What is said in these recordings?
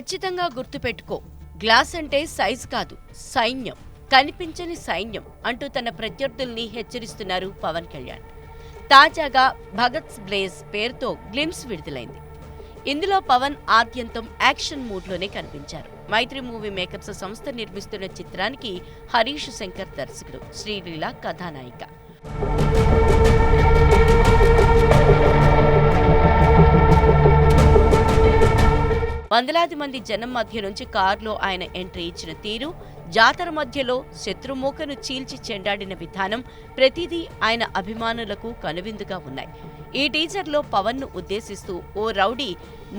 ఖచ్చితంగా గుర్తుపెట్టుకో. గ్లాస్ అంటే సైజ్ కాదు సైన్యం. కనిపించని సైన్యం అంటూ తన ప్రత్యర్థుల్ని హెచ్చరిస్తున్నారు పవన్ కళ్యాణ్. తాజాగా భగత్స్ బ్లేజ్ పేరుతో గ్లిమ్స్ విడుదలైంది. ఇందులో పవన్ ఆద్యంతం యాక్షన్ మూడ్లోనే కనిపించారు. మైత్రి మూవీ మేకప్స్ సంస్థ నిర్మిస్తున్న చిత్రానికి హరీష్ శంకర్ దర్శకుడు శ్రీలీల కథానాయిక. వందలాది మంది జనం మధ్య నుంచి కారులో ఆయన ఎంట్రీ ఇచ్చిన తీరు జాతర మధ్యలో శత్రుమూకను చీల్చి చెండాడిన విధానం ప్రతిదీ ఆయన అభిమానులకు కనువిందుగా ఉన్నాయి. ఈ టీజర్లో పవన్ను ఉద్దేశిస్తూ ఓ రౌడీ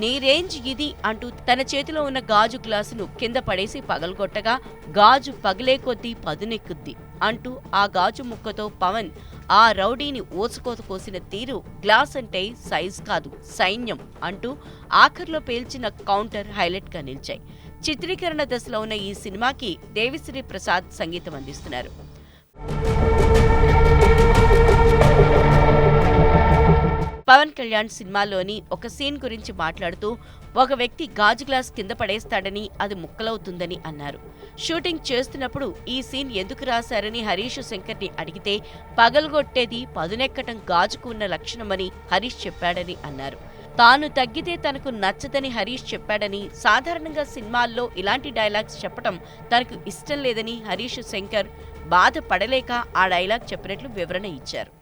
నీ రేంజ్ ఇది అంటూ తన చేతిలో ఉన్న గాజు గ్లాసును కింద పడేసి పగలగొట్టగా గాజు పగిలే కొద్దీ పదునెక్కుద్ది. అంటూ ఆ గాజు ముక్కతో పవన్ ఆ రౌడీని ఓసుకోత కోసిన తీరు గ్లాస్ అంటే సైజ్ కాదు సైన్యం అంటూ ఆఖర్లో పేల్చిన కౌంటర్ హైలైట్గా నిలిచాయి. చిత్రీకరణ దశలో ఉన్న ఈ సినిమాకి దేవిశ్రీ ప్రసాద్ సంగీతం అందిస్తున్నారు. పవన్ కళ్యాణ్ సినిమాలోని ఒక సీన్ గురించి మాట్లాడుతూ ఒక వ్యక్తి గాజు గ్లాస్ కింద పడేస్తాడని అది ముక్కలవుతుందని అన్నారు. షూటింగ్ చేస్తున్నప్పుడు ఈ సీన్ ఎందుకు రాశారని హరీష్ శంకర్ని అడిగితే పగలగొట్టేది పదునెక్కటం గాజుకు ఉన్న లక్షణమని హరీష్ చెప్పాడని అన్నారు. తాను తగ్గితే తనకు నచ్చదని హరీష్ చెప్పాడని సాధారణంగా సినిమాల్లో ఇలాంటి డైలాగ్స్ చెప్పడం తనకు ఇష్టం లేదని హరీష్ శంకర్ బాధపడలేక ఆ డైలాగ్ చెప్పినట్లు వివరణ ఇచ్చారు.